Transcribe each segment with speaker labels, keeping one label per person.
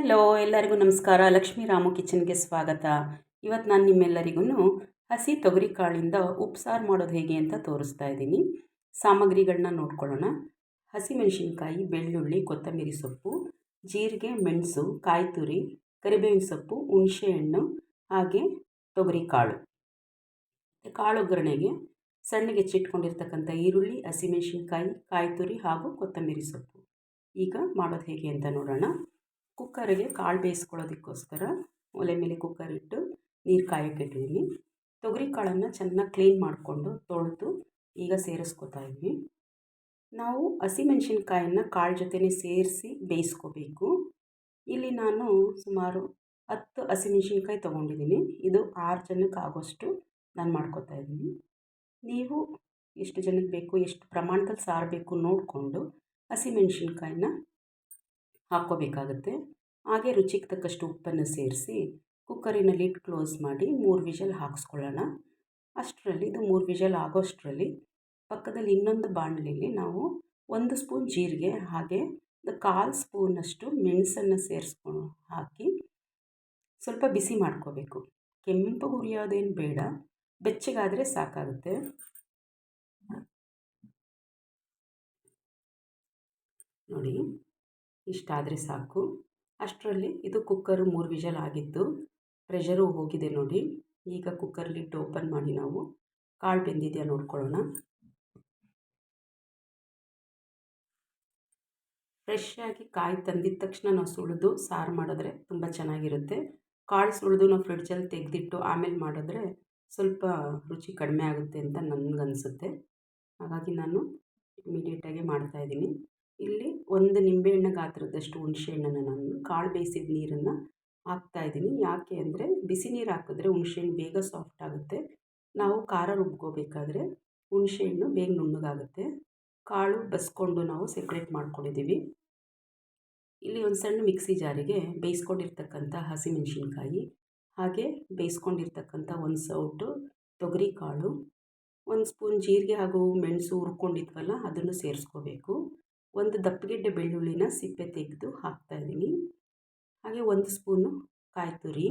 Speaker 1: Hello ಎಲ್ಲರಿಗೂ ನಮಸ್ಕಾರ. ಲಕ್ಷ್ಮೀ ರಾಮು ಕಿಚನ್ಗೆ ಸ್ವಾಗತ. ಇವತ್ತು ನಾನು ನಿಮ್ಮೆಲ್ಲರಿಗೂ ಹಸಿ ತೊಗರಿ ಕಾಳಿಂದ ಉಪ್ಸಾರು ಮಾಡೋದು ಹೇಗೆ ಅಂತ ತೋರಿಸ್ತಾ ಇದ್ದೀನಿ. ಸಾಮಗ್ರಿಗಳನ್ನ ನೋಡ್ಕೊಳ್ಳೋಣ. ಹಸಿಮೆಣಸಿನ್ಕಾಯಿ, ಬೆಳ್ಳುಳ್ಳಿ, ಕೊತ್ತಂಬರಿ ಸೊಪ್ಪು, ಜೀರಿಗೆ, ಮೆಣಸು ಕಾಯಿ ತುರಿ ಕರಿಬೇವಿನ ಸೊಪ್ಪು, ಹುಣಸೆಹಣ್ಣು, ಹಾಗೆ ತೊಗರಿ ಕಾಳು. ಕಾಳು ಒಗ್ಗರಣೆಗೆ ಸಣ್ಣಗೆ ಚಿಟ್ಕೊಂಡಿರ್ತಕ್ಕಂಥ ಈರುಳ್ಳಿ, ಹಸಿಮೆಣಸಿನ್ಕಾಯಿ ಕಾಯಿ ತುರಿ ಹಾಗೂ ಕೊತ್ತಂಬರಿ ಸೊಪ್ಪು. ಈಗ ಮಾಡೋದು ಹೇಗೆ ಅಂತ ನೋಡೋಣ. ಕುಕ್ಕರಿಗೆ ಕಾಳು ಬೇಯಿಸ್ಕೊಳ್ಳೋದಕ್ಕೋಸ್ಕರ ಒಲೆ ಮೇಲೆ ಕುಕ್ಕರ್ ಇಟ್ಟು ನೀರು ಕಾಯೋಕ್ಕೆ ಇಟ್ಟಿದ್ದೀನಿ ತೊಗರಿ ಕಾಳನ್ನು ಚೆನ್ನಾಗಿ ಕ್ಲೀನ್ ಮಾಡಿಕೊಂಡು ತೊಳೆದು ಈಗ ಸೇರಿಸ್ಕೊತಾ ಇದ್ವಿ. ನಾವು ಹಸಿಮೆಣಸಿನ್ಕಾಯನ್ನು ಕಾಳು ಜೊತೆನೇ ಸೇರಿಸಿ ಬೇಯಿಸ್ಕೋಬೇಕು. ಇಲ್ಲಿ ನಾನು ಸುಮಾರು ಹತ್ತು ಹಸಿಮೆಣ್ಸಿನ್ಕಾಯಿ ತೊಗೊಂಡಿದ್ದೀನಿ ಇದು ಆರು ಜನಕ್ಕೆ ಆಗೋಷ್ಟು ನಾನು ಮಾಡ್ಕೊತಾ ಇದ್ದೀನಿ. ನೀವು ಎಷ್ಟು ಜನಕ್ಕೆ ಬೇಕು, ಎಷ್ಟು ಪ್ರಮಾಣದಲ್ಲಿ ಸಾರಬೇಕು ನೋಡಿಕೊಂಡು ಹಸಿಮೆಣ್ಸಿನ್ಕಾಯಿನ ಹಾಕ್ಕೋಬೇಕಾಗತ್ತೆ. ಹಾಗೆ ರುಚಿಗೆ ತಕ್ಕಷ್ಟು ಉಪ್ಪನ್ನು ಸೇರಿಸಿ ಕುಕ್ಕರಿನ ಲಿಡ್ ಕ್ಲೋಸ್ ಮಾಡಿ ಮೂರು ವಿಷಲ್ ಹಾಕ್ಸ್ಕೊಳ್ಳೋಣ. ಅಷ್ಟರಲ್ಲಿ, ಇದು ಮೂರು ವಿಷಲ್ ಆಗೋಷ್ಟರಲ್ಲಿ ಪಕ್ಕದಲ್ಲಿ ಇನ್ನೊಂದು ಬಾಣಲಿಲಿ ನಾವು ಒಂದು ಸ್ಪೂನ್ ಜೀರಿಗೆ ಹಾಗೆ ಕಾಲು ಸ್ಪೂನಷ್ಟು ಮೆಣಸನ್ನು ಸೇರಿಸ್ಕೊಂಡು ಹಾಕಿ ಸ್ವಲ್ಪ ಬಿಸಿ ಮಾಡ್ಕೋಬೇಕು. ಕೆಂಪು ಹುರಿಯೋದೇನು ಬೇಡ, ಬೆಚ್ಚಗಾದರೆ ಸಾಕಾಗುತ್ತೆ. ನೋಡಿ. ಇಷ್ಟಾದರೆ ಸಾಕು. ಅಷ್ಟರಲ್ಲಿ ಇದು ಕುಕ್ಕರು ಮೂರು ವಿಷಲ್ ಆಗಿತ್ತು ಪ್ರೆಷರು ಹೋಗಿದೆ ನೋಡಿ. ಈಗ ಕುಕ್ಕರ್ ಲಿಡ್ ಓಪನ್ ಮಾಡಿ ನಾವು. ಕಾಳು ಬೆಂದಿದೆಯಾ ನೋಡ್ಕೊಳ್ಳೋಣ. ಫ್ರೆಶ್ ಆಗಿ ಕಾಯಿ ತಂದಿದ ತಕ್ಷಣ ನಾವು ಸುಳಿದು ಸಾರು ಮಾಡಿದ್ರೆ ತುಂಬ ಚೆನ್ನಾಗಿರುತ್ತೆ. ಕಾಳು ಸುಳಿದು ನಾವು ಫ್ರಿಡ್ಜಲ್ಲಿ ತೆಗೆದಿಟ್ಟು ಆಮೇಲೆ ಮಾಡಿದ್ರೆ ಸ್ವಲ್ಪ ರುಚಿ ಕಡಿಮೆ ಆಗುತ್ತೆ ಅಂತ ನನಗನ್ಸುತ್ತೆ. ಹಾಗಾಗಿ ನಾನು ಇಮಿಡಿಯೇಟಾಗಿ ಮಾಡ್ತಾಯಿದ್ದೀನಿ ಇಲ್ಲಿ ಒಂದು ನಿಂಬೆಹಣ್ಣು ಗಾತ್ರದಷ್ಟು ಹುಣಸೆಹಣ್ಣನ್ನು ನಾನು ಕಾಳು ಬೇಯಿಸಿದ ನೀರನ್ನು ಹಾಕ್ತಾಯಿದ್ದೀನಿ ಯಾಕೆ ಅಂದರೆ ಬಿಸಿ ನೀರು ಹಾಕಿದ್ರೆ ಹುಣಸೆಹಣ್ಣು ಬೇಗ ಸಾಫ್ಟ್ ಆಗುತ್ತೆ. ನಾವು ಖಾರ ರುಬ್ಕೋಬೇಕಾದ್ರೆ ಹುಣಸೆಹಣ್ಣು ಬೇಗ ನುಣ್ಣಗಾಗುತ್ತೆ. ಕಾಳು ಬಸ್ಕೊಂಡು ನಾವು ಸೆಪ್ರೇಟ್ ಮಾಡ್ಕೊಂಡಿದ್ದೀವಿ. ಇಲ್ಲಿ ಒಂದು ಸಣ್ಣ ಮಿಕ್ಸಿ ಜಾರಿಗೆ ಬೇಯಿಸ್ಕೊಂಡಿರ್ತಕ್ಕಂಥ ಹಸಿಮೆಣಸಿನ್ಕಾಯಿ, ಹಾಗೆ ಬೇಯಿಸ್ಕೊಂಡಿರ್ತಕ್ಕಂಥ ಒಂದು ಸೌಟು ತೊಗರಿ ಕಾಳು ಒಂದು ಸ್ಪೂನ್ ಜೀರಿಗೆ ಹಾಗೂ ಮೆಣಸು ಹುರ್ಕೊಂಡಿದ್ವಲ್ಲ ಅದನ್ನು ಸೇರಿಸ್ಕೋಬೇಕು. ಒಂದು ದಪ್ಪಗೆಡ್ಡೆ ಬೆಳ್ಳುಳ್ಳಿನ ಸಿಪ್ಪೆ ತೆಗೆದು ಹಾಕ್ತಾಯಿದ್ದೀನಿ ಹಾಗೆ ಒಂದು ಸ್ಪೂನು ಕಾಯಿ ತುರಿ,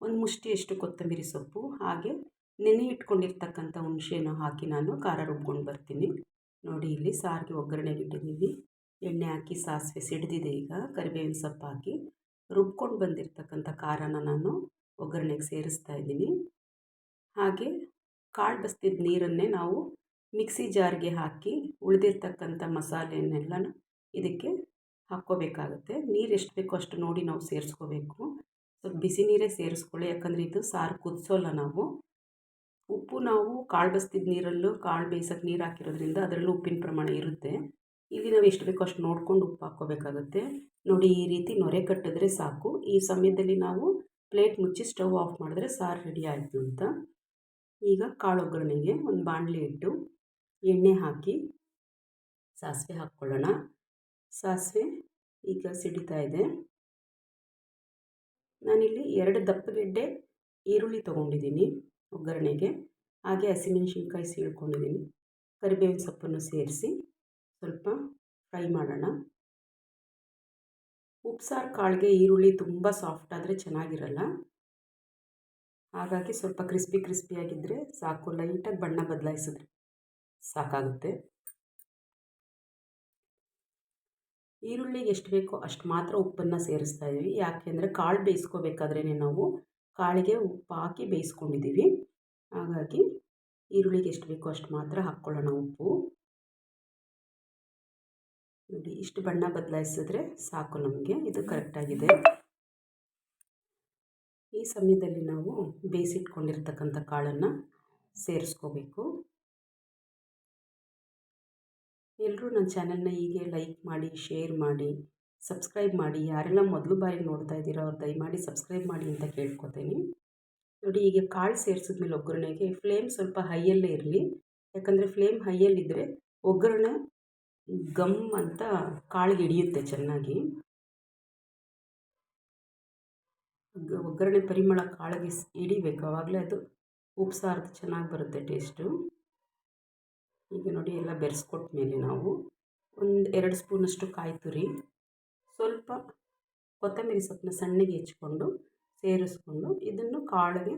Speaker 1: ಒಂದು ಮುಷ್ಟಿಯಷ್ಟು ಕೊತ್ತಂಬರಿ ಸೊಪ್ಪು, ಹಾಗೆ ನೆನೆ ಇಟ್ಕೊಂಡಿರ್ತಕ್ಕಂಥ ಹುಣಸೇನ ಹಾಕಿ ನಾನು ಖಾರ ರುಬ್ಕೊಂಡು ಬರ್ತೀನಿ. ನೋಡಿ, ಇಲ್ಲಿ ಸಾರಿಗೆ ಒಗ್ಗರಣೆಗೆ ಇಟ್ಟಿದ್ದೀವಿ. ಎಣ್ಣೆ ಹಾಕಿ ಸಾಸಿವೆ ಸಿಡಿದಿದೆ ಈಗ, ಕರಿಬೇವಿನ ಸೊಪ್ಪು ಹಾಕಿ ರುಬ್ಕೊಂಡು ಬಂದಿರತಕ್ಕಂಥ ಖಾರನ ನಾನು ಒಗ್ಗರಣೆಗೆ ಸೇರಿಸ್ತಾ ಇದ್ದೀನಿ. ಹಾಗೆ ಕಾಳು ಬಸ್ತಿದ್ದ ನೀರನ್ನೇ ನಾವು ಮಿಕ್ಸಿ ಜಾರ್ಗೆ ಹಾಕಿ ಉಳಿದಿರ್ತಕ್ಕಂಥ ಮಸಾಲೆಯನ್ನೆಲ್ಲನೂ ಇದಕ್ಕೆ ಹಾಕ್ಕೋಬೇಕಾಗುತ್ತೆ. ನೀರು ಎಷ್ಟು ಬೇಕೋ ಅಷ್ಟು ನೋಡಿ ನಾವು ಸೇರಿಸ್ಕೋಬೇಕು. ಸ್ವಲ್ಪ ಬಿಸಿ ನೀರೇ ಸೇರಿಸ್ಕೊಳ್ಳಿ, ಯಾಕಂದರೆ ಇದು ಸಾರು ಕುದಿಸೋಲ್ಲ ನಾವು. ಉಪ್ಪು ನಾವು ಕಾಳು ಬಸ್ತಿದ್ದ ನೀರಲ್ಲೂ ಕಾಳು ಬೇಯಿಸೋಕ್ಕೆ ನೀರು ಹಾಕಿರೋದ್ರಿಂದ ಅದರಲ್ಲೂ ಉಪ್ಪಿನ ಪ್ರಮಾಣ ಇರುತ್ತೆ. ಇಲ್ಲಿ ನಾವು ಎಷ್ಟು ಬೇಕೋ ಅಷ್ಟು ನೋಡ್ಕೊಂಡು ಉಪ್ಪು ಹಾಕ್ಕೋಬೇಕಾಗುತ್ತೆ. ನೋಡಿ ಈ ರೀತಿ ನೊರೆ ಕಟ್ಟಿದ್ರೆ ಸಾಕು. ಈ ಸಮಯದಲ್ಲಿ ನಾವು ಪ್ಲೇಟ್ ಮುಚ್ಚಿ ಸ್ಟವ್ ಆಫ್ ಮಾಡಿದ್ರೆ ಸಾರು ರೆಡಿ ಆಯಿತು ಅಂತ. ಈಗ ಕಾಳು ಒಗ್ಗರಣೆಗೆ ಒಂದು ಬಾಣಲಿ ಇಟ್ಟು ಎಣ್ಣೆ ಹಾಕಿ ಸಾಸಿವೆ ಹಾಕ್ಕೊಳ್ಳೋಣ. ಸಾಸಿವೆ ಈಗ ಸಿಡಿತಾ ಇದೆ. ನಾನಿಲ್ಲಿ ಎರಡು ದಪ್ಪಗೆಡ್ಡೆ ಈರುಳ್ಳಿ ತೊಗೊಂಡಿದ್ದೀನಿ ಒಗ್ಗರಣೆಗೆ. ಹಾಗೆ ಹಸಿಮೆಣಸಿನ್ಕಾಯಿ ಸೀಳ್ಕೊಂಡಿದ್ದೀನಿ. ಕರಿಬೇವಿನ ಸೊಪ್ಪನ್ನು ಸೇರಿಸಿ ಸ್ವಲ್ಪ ಫ್ರೈ ಮಾಡೋಣ. ಉಪ್ಸಾರು ಕಾಳಿಗೆ ಈರುಳ್ಳಿ ತುಂಬ ಸಾಫ್ಟ್ ಆದರೆ ಚೆನ್ನಾಗಿರಲ್ಲ. ಹಾಗಾಗಿ ಸ್ವಲ್ಪ ಕ್ರಿಸ್ಪಿ ಕ್ರಿಸ್ಪಿಯಾಗಿದ್ದರೆ ಸಾಕು. ಲೈಟಾಗಿ ಬಣ್ಣ ಬದಲಾಯಿಸಿದ್ರೆ ಸಾಕಾಗುತ್ತೆ. ಈರುಳ್ಳಿಗೆ ಎಷ್ಟು ಬೇಕೋ ಅಷ್ಟು ಮಾತ್ರ ಉಪ್ಪನ್ನು ಸೇರಿಸ್ತಾ ಇದ್ದೀವಿ ಯಾಕೆಂದರೆ ಕಾಳು ಬೇಯಿಸ್ಕೋಬೇಕಾದ್ರೇ ನಾವು ಕಾಳಿಗೆ ಉಪ್ಪು ಹಾಕಿ ಬೇಯಿಸ್ಕೊಂಡಿದ್ದೀವಿ. ಹಾಗಾಗಿ ಈರುಳ್ಳಿಗೆ ಎಷ್ಟು ಬೇಕೋ ಅಷ್ಟು ಮಾತ್ರ ಹಾಕ್ಕೊಳ್ಳೋಣ ಉಪ್ಪು. ನೋಡಿ, ಇಷ್ಟು ಬಣ್ಣ ಬದಲಾಯಿಸಿದ್ರೆ ಸಾಕು ನಮಗೆ. ಇದು ಕರೆಕ್ಟಾಗಿದೆ ಈ ಸಮಯದಲ್ಲಿ ನಾವು ಬೇಯಿಸಿಟ್ಕೊಂಡಿರ್ತಕ್ಕಂಥ ಕಾಳನ್ನು ಸೇರಿಸ್ಕೋಬೇಕು. ಎಲ್ಲರೂ ನನ್ನ ಚಾನಲ್ನ ಹೀಗೆ ಲೈಕ್ ಮಾಡಿ, ಶೇರ್ ಮಾಡಿ, ಸಬ್ಸ್ಕ್ರೈಬ್ ಮಾಡಿ, ಯಾರೆಲ್ಲ ಮೊದಲು ಬಾರಿ ನೋಡ್ತಾ ಇದ್ದೀರೋ ಅವ್ರು ದಯಮಾಡಿ ಸಬ್ಸ್ಕ್ರೈಬ್ ಮಾಡಿ ಅಂತ ಕೇಳ್ಕೊತೀನಿ. ನೋಡಿ, ಈಗ ಕಾಳು ಸೇರಿಸಿದ್ಮೇಲೆ ಒಗ್ಗರಣೆಗೆ ಫ್ಲೇಮ್ ಸ್ವಲ್ಪ ಹೈಯಲ್ಲೇ ಇರಲಿ. ಯಾಕಂದರೆ ಫ್ಲೇಮ್ ಹೈಯಲ್ಲಿದ್ದರೆ ಒಗ್ಗರಣೆ ಗಮ್ ಅಂತ ಕಾಳಿಗೆ ಹಿಡಿಯುತ್ತೆ ಚೆನ್ನಾಗಿ. ಒಗ್ಗರಣೆ ಪರಿಮಳ ಕಾಳಿಗೆ ಹಿಡಿಬೇಕು. ಅವಾಗಲೇ ಅದು ಉಪ್ಸಾರ್ದು ಚೆನ್ನಾಗಿ ಬರುತ್ತೆ ಟೇಸ್ಟು. ಈಗ ನೋಡಿ ಎಲ್ಲ ಬೆರೆಸ್ಕೊಟ್ಮೇಲೆ ನಾವು ಒಂದು ಎರಡು ಸ್ಪೂನಷ್ಟು ಕಾಯಿ ತುರಿ, ಸ್ವಲ್ಪ ಕೊತ್ತಂಬರಿ ಸೊಪ್ಪನ್ನ ಸಣ್ಣಗೆ ಹೆಚ್ಕೊಂಡು ಸೇರಿಸ್ಕೊಂಡು ಇದನ್ನು ಕಾಳಿಗೆ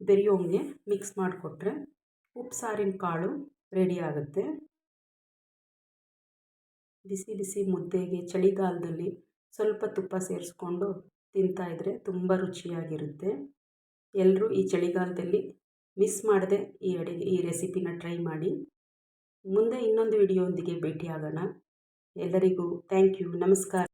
Speaker 1: ಬೆರೆಯೋಂಗೆ ಮಿಕ್ಸ್ ಮಾಡಿಕೊಟ್ರೆ ಉಪ್ಸಾರಿನ ಕಾಳು ರೆಡಿ ಆಗುತ್ತೆ. ಬಿಸಿ ಬಿಸಿ ಮುದ್ದೆಗೆ ಚಳಿಗಾಲದಲ್ಲಿ ಸ್ವಲ್ಪ ತುಪ್ಪ ಸೇರಿಸ್ಕೊಂಡು ತಿಂತಾಯಿದ್ರೆ ತುಂಬ ರುಚಿಯಾಗಿರುತ್ತೆ. ಎಲ್ಲರೂ ಈ ಚಳಿಗಾಲದಲ್ಲಿ ಮಿಸ್ ಮಾಡದೆ ಈ ಅಡಿಗೆ, ಈ ರೆಸಿಪಿನ ಟ್ರೈ ಮಾಡಿ. ಮುಂದೆ ಇನ್ನೊಂದು ವಿಡಿಯೋದೊಂದಿಗೆ ಭೇಟಿಯಾಗೋಣ. ಎಲ್ಲರಿಗೂ ಥ್ಯಾಂಕ್ ಯು ನಮಸ್ಕಾರ.